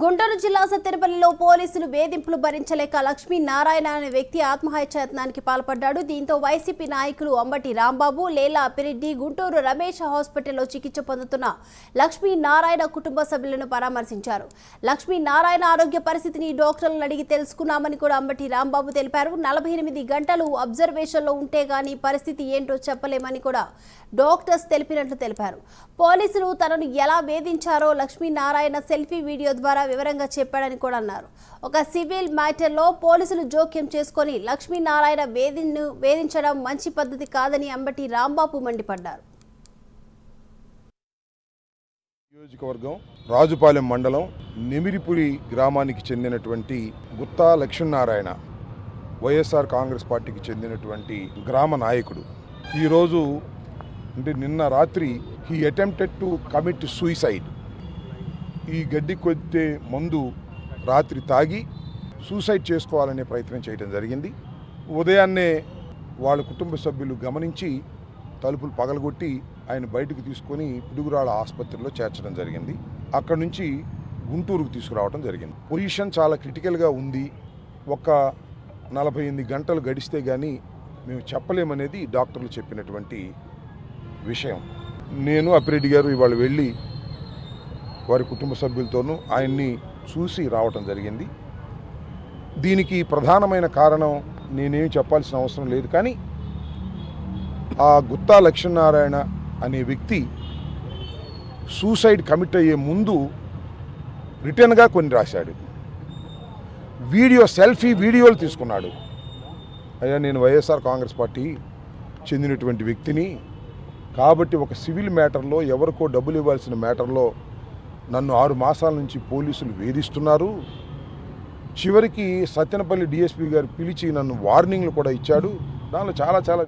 గుంటూరు జిల్లా సత్తెనపల్లిలో పోలీసులు వేధింపులు భరించలేక లక్ష్మీ నారాయణ అనే వ్యక్తి ఆత్మహత్య యత్నానికి పాల్పడ్డాడు. దీంతో వైసీపీ నాయకులు అంబటి రాంబాబు లేలా పిరెడ్డి గుంటూరు రమేష్ హాస్పిటల్లో చికిత్స పొందుతున్న లక్ష్మీ నారాయణ కుటుంబ సభ్యులను పరామర్శించారు. లక్ష్మీ నారాయణ ఆరోగ్య పరిస్థితిని డాక్టర్లను అడిగి తెలుసుకున్నామని కూడా అంబటి రాంబాబు తెలిపారు. నలభై ఎనిమిది గంటలు అబ్జర్వేషన్లో ఉంటే గానీ పరిస్థితి ఏంటో చెప్పలేమని కూడా డాక్టర్స్ తెలిపినట్లు తెలిపారు. పోలీసులు తనను ఎలా వేధించారో లక్ష్మీ నారాయణ సెల్ఫీ వీడియో ద్వారా వివరంగా చెప్పాడని కూడా అన్నారు. ఒక సివిల్ మ్యాటర్లో పోలీసులు జోక్యం చేసుకొని లక్ష్మీనారాయణ వేధిను వేధించడం మంచి పద్ధతి కాదని అంబటి రాంబాబు మండిపడ్డారు. నియోజకవర్గం రాజుపాలెం మండలం నిమిరిపురి గ్రామానికి చెందినటువంటి గుత్తా లక్ష్మీనారాయణ వైఎస్ఆర్ కాంగ్రెస్ పార్టీకి చెందినటువంటి గ్రామ నాయకుడు. ఈరోజు అంటే నిన్న రాత్రి he attempted to commit suicide ఈ గడ్డి కొద్దే మందు రాత్రి తాగి సూసైడ్ చేసుకోవాలనే ప్రయత్నం చేయడం జరిగింది. ఉదయాన్నే వాళ్ళ కుటుంబ సభ్యులు గమనించి తలుపులు పగలగొట్టి ఆయన బయటకు తీసుకొని పిడుగురాళ్ళ ఆసుపత్రిలో చేర్చడం జరిగింది. అక్కడ నుంచి గుంటూరుకు తీసుకురావడం జరిగింది. పొజిషన్ చాలా క్రిటికల్గా ఉంది. ఒక నలభై ఎనిమిది గంటలు గడిస్తే కానీ మేము చెప్పలేమనేది డాక్టర్లు చెప్పినటువంటి విషయం. నేను అప్పిరెడ్డి గారు ఇవాళ వెళ్ళి వారి కుటుంబ సభ్యులతోనూ ఆయన్ని చూసి రావటం జరిగింది. దీనికి ప్రధానమైన కారణం నేనేం చెప్పాల్సిన అవసరం లేదు. కానీ ఆ గుత్తా లక్ష్మీనారాయణ అనే వ్యక్తి సూసైడ్ కమిట్ అయ్యే ముందు రిటర్న్గా కొన్ని రాశాడు. వీడియో సెల్ఫీ వీడియోలు తీసుకున్నాడు. అయ్యా నేను వైఎస్ఆర్ కాంగ్రెస్ పార్టీ చెందినటువంటి వ్యక్తిని. కాబట్టి ఒక సివిల్ మ్యాటర్లో ఎవరికో డబ్బులు ఇవ్వాల్సిన మ్యాటర్లో నన్ను ఆరు మాసాల నుంచి పోలీసులు వేధిస్తున్నారు. చివరికి సత్యనపల్లి డిఎస్పీ గారు పిలిచి నన్ను వార్నింగ్లు కూడా ఇచ్చాడు. దానిలో చాలా చాలా